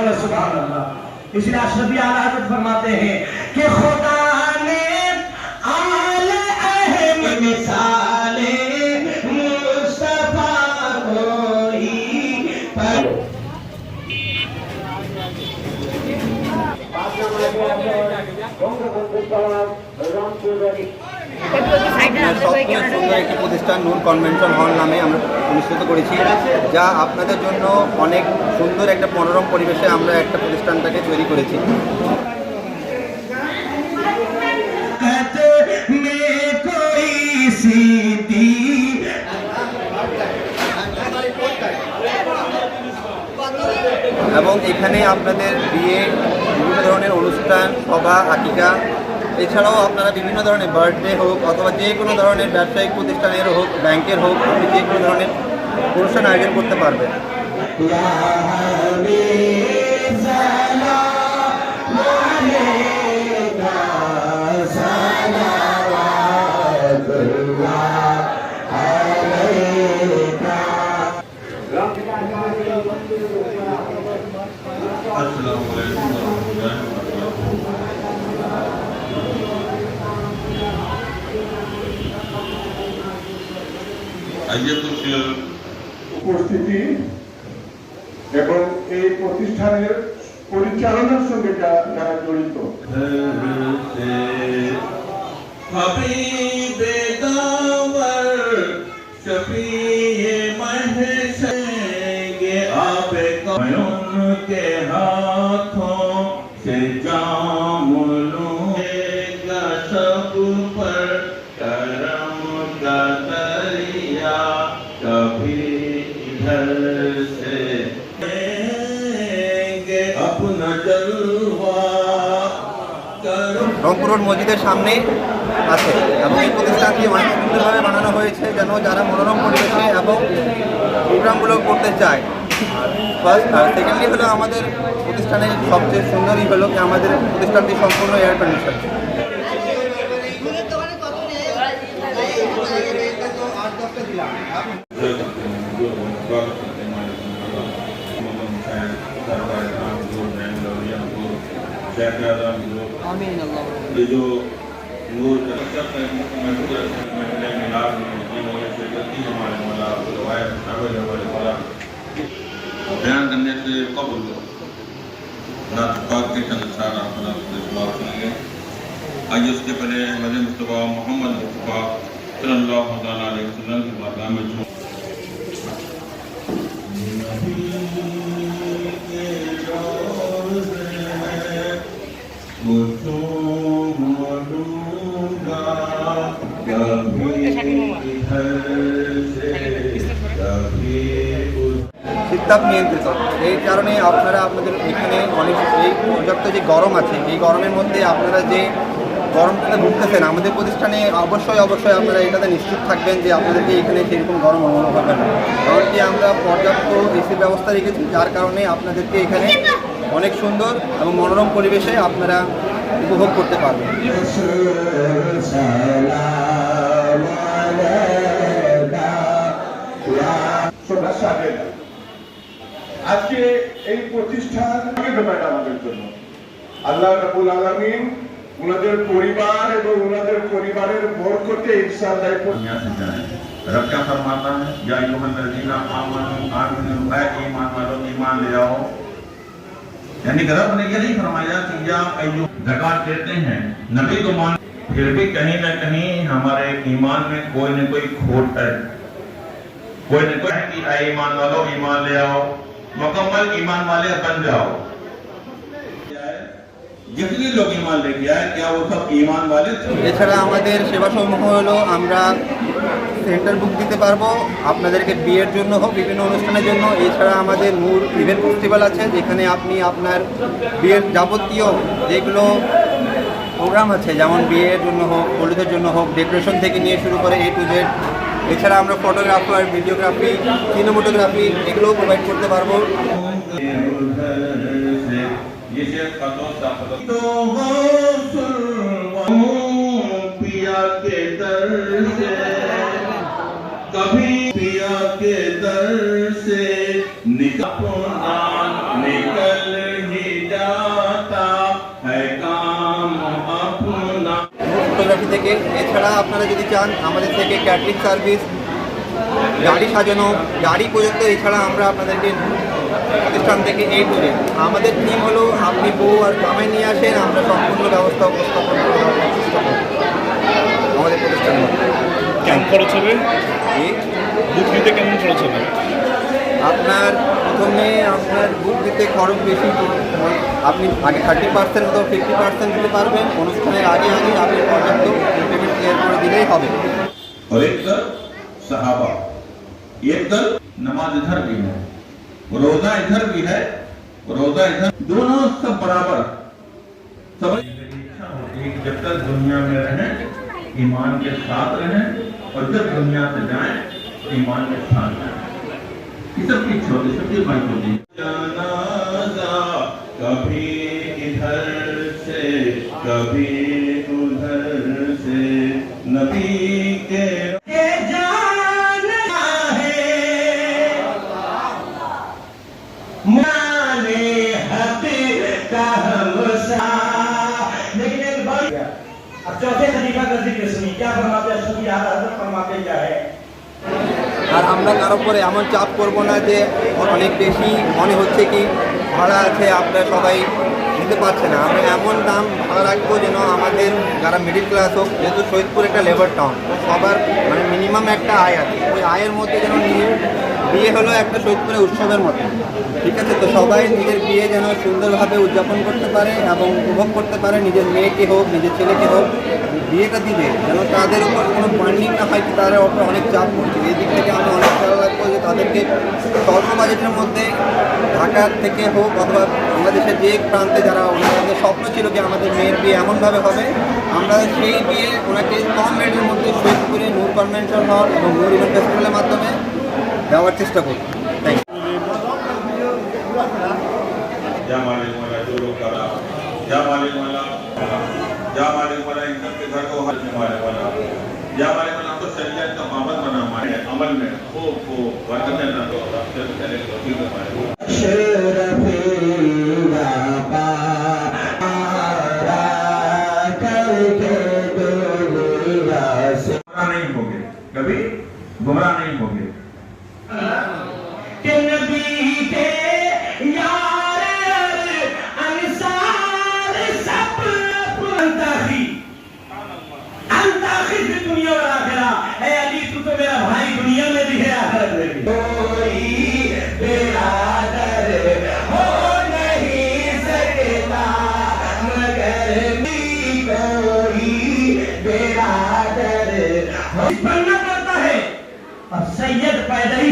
بولو سبحان اللہ۔ اس لیے اشرفی آلہ حضرت فرماتے ہیں کہ خدا نے آل احمد مثال مصطفیٰ ہوئی پر একটি প্রতিষ্ঠান নূর convention hall নামে আমরা অনুষ্ঠিত করেছি যা আপনাদের জন্য অনেক সুন্দর একটা মনোরম পরিবেশে আমরা একটা প্রতিষ্ঠানটাকে তৈরি করেছি। এবং এখানে আপনাদের বিয়ে বিভিন্ন ধরনের অনুষ্ঠান সভা আকিকা এছাড়াও আপনারা বিভিন্ন ধরনের বার্থডে হোক অথবা যে কোনো ধরনের ব্যবসায়িক প্রতিষ্ঠানের হোক, ব্যাংকের হোক, আপনি যে কোনো ধরনের অনুষ্ঠান আয়োজন করতে পারবেন। আসসালামু আলাইকুম आइए तो फिर उपस्थिति एवं ये प्रतिष्ठान के परिचालन संगे जा जा जोड़ी तो हबी बेदावर शबी ये महेश ये आपे कायों के हाथों से जामुलों রংপুর মসজিদের সামনে আছে। এবং এই প্রতিষ্ঠানটি অনেক সুন্দরভাবে বানানো হয়েছে যেন যারা মনোরম পরিবেশে এবং প্রোগ্রামগুলো করতে চায়। ফার্স্ট আর সেকেন্ডলি হলো আমাদের প্রতিষ্ঠানের সবচেয়ে সুন্দরই হলো কি আমাদের প্রতিষ্ঠানটি সম্পূর্ণ এয়ার কন্ডিশন آمین اللہ یہ جو نور بیان کرنے سے قبل رات پاک کے چند سار آپ استعمال کریں گے۔ آئیے اس کے پہلے احمد مصطفیٰ محمد مصطفیٰ صلی اللہ علیہ وسلم کے بارگاہ میں چھوڑ শীতাপ নিয়ন্ত্রিত। এই কারণে আপনারা আপনাদের এখানে অনেক এই পর্যাপ্ত যে গরম আছে, এই গরমের মধ্যে আপনারা যে গরমটা ভুগতেছেন, আমাদের প্রতিষ্ঠানে অবশ্যই অবশ্যই আপনারা এটাতে নিশ্চিত থাকবেন যে আপনাদেরকে এখানে সেরকম গরম অনুভব হবে না। কারণ কি আমরা পর্যাপ্ত এসির ব্যবস্থা রেখেছি, যার কারণে আপনাদেরকে এখানে অনেক সুন্দর এবং মনোরম পরিবেশে আপনারা উপভোগ করতে পারবেন। সাজে আজকে এই প্রতিষ্ঠান আমাদের জন্য? আল্লাহ রাবুল আলমিন ওনাদের পরিবার এবং ওনাদের পরিবারের رب کیا فرماتا ہے یا ایوہ الذین آمنوا آمنوا اے ایمان ایمان لے آؤ یعنی کہ رب نے یہ نہیں فرمایا کہ یا ایوہ زکات دیتے ہیں نبی مان پھر بھی کہیں نہ کہیں ہمارے ایمان میں کوئی نہ کوئی کھوٹ ہے कोई खोट है कोई न कोई है कि ऐ ईमान वालों ईमान ले आओ मुकम्मल ईमान वाले बन जाओ जितने लोग ईमान लेके आए क्या वो सब ईमान वाले थे এছাড়া আমাদের সেবাসমূহ হলো আমরা সেন্টার বুক দিতে পারবো আপনাদেরকে বিয়ের জন্য হোক বিভিন্ন অনুষ্ঠানের জন্য এছাড়া আমাদের নূর ইভেন্ট ফেস্টিভ্যাল আছে যেখানে আপনি আপনার বিয়ের যাবতীয় যেগুলো প্রোগ্রাম আছে যেমন বিয়ের জন্য হোক হলুদের জন্য হোক ডেকোরেশন থেকে নিয়ে শুরু করে এ টু জেড এছাড়া আমরা ফটোগ্রাফার ভিডিওগ্রাফি সিনেমাটোগ্রাফি এগুলোও প্রোভাইড করতে পারবো ये शेर का दोस्त आपको तो पिया के दर से कभी पिया के दर से निकल निकल ফটোগ্রাফি থেকে। এছাড়া আপনারা যদি চান আমাদের থেকে ক্যাটারিং সার্ভিস গাড়ি সাজানো গাড়ি পর্যন্ত এছাড়া আমরা আপনাদেরকে প্রতিষ্ঠান থেকে এই টুরে আমাদের থিম হলো আপনি বউ আর জামাই নিয়ে আসেন আমরা সম্পূর্ণ ব্যবস্থা উপস্থাপন করে আমাদের প্রতিষ্ঠানের মধ্যে কেমন খরচ হবে? এই বুক নিতে কেমন খরচ হবে? আপনার প্রথমে আপনার বুক খরচ বেশি আপনি আগে থার্টি পার্সেন্ট তো ফিফটি পার্সেন্ট দিতে পারবেন। অনুষ্ঠানের আগে আগে আপনি পর্যাপ্ত পেমেন্ট ক্লিয়ার করে দিলেই হবে। نماز ادھر بھی ہے روزہ ادھر بھی ہے روزہ ادھر دونوں سب برابر سمجھ جب تک دنیا میں رہیں ایمان کے ساتھ رہیں اور جب دنیا سے جائیں ایمان کے ساتھ جائیں سب کے چھوڑے سب کے بند ہوتے جنازہ کبھی ادھر سے کبھی ادھر سے۔ نبی کے چوتھے خلیفہ کا ذکر سنی کیا فرما আর আমরা কারও উপরে এমন চাপ করব না যে অনেক বেশি মনে হচ্ছে কি ভাড়া আছে, আপনারা সবাই নিতে পারছে না। আমরা এমন দাম ভাড়া রাখব যেন আমাদের যারা মিডিল ক্লাস হোক, যেহেতু সৈদপুর একটা লেবার টাউন সবার মানে মিনিমাম একটা আয় আছে। ওই আয়ের মধ্যে যেন নিয়ে বিয়ে হলো একটা সৈয়দপুরের উৎসবের মতো। ঠিক আছে? তো সবাই নিজের বিয়ে যেন সুন্দরভাবে উদযাপন করতে পারে এবং উপভোগ করতে পারে। নিজের মেয়েকে হোক, নিজের ছেলেকে হোক, বিয়েটা দিবে। যেন তাদের উপর কোনো বন্ডিং না হয় কি তাদের উপর অনেক চাপ পড়ছে। এই দিক থেকে আমি অনেক খেয়াল রাখব যে তাদেরকে স্বল্প বাজেটের মধ্যে ঢাকার থেকে হোক অথবা বাংলাদেশের যে প্রান্তে যারা ওনাদের স্বপ্ন ছিল যে আমাদের মেয়ের বিয়ে এমনভাবে হবে, আমরা সেই বিয়ে ওনাকে কম রেটের মধ্যে সৈয়দপুরে নূর কনভেনশন হল এবং নূর ইভেন্ট ফেস্টিভ্যালের মাধ্যমে দেওয়ার চেষ্টা করব থ্যাংক ইউ या دنیا اور آخرہ اے علی تو تو میرا بھائی دنیا میں بھی ہے آخرت میں بھی۔ پڑتا ہے سید پیدا ہی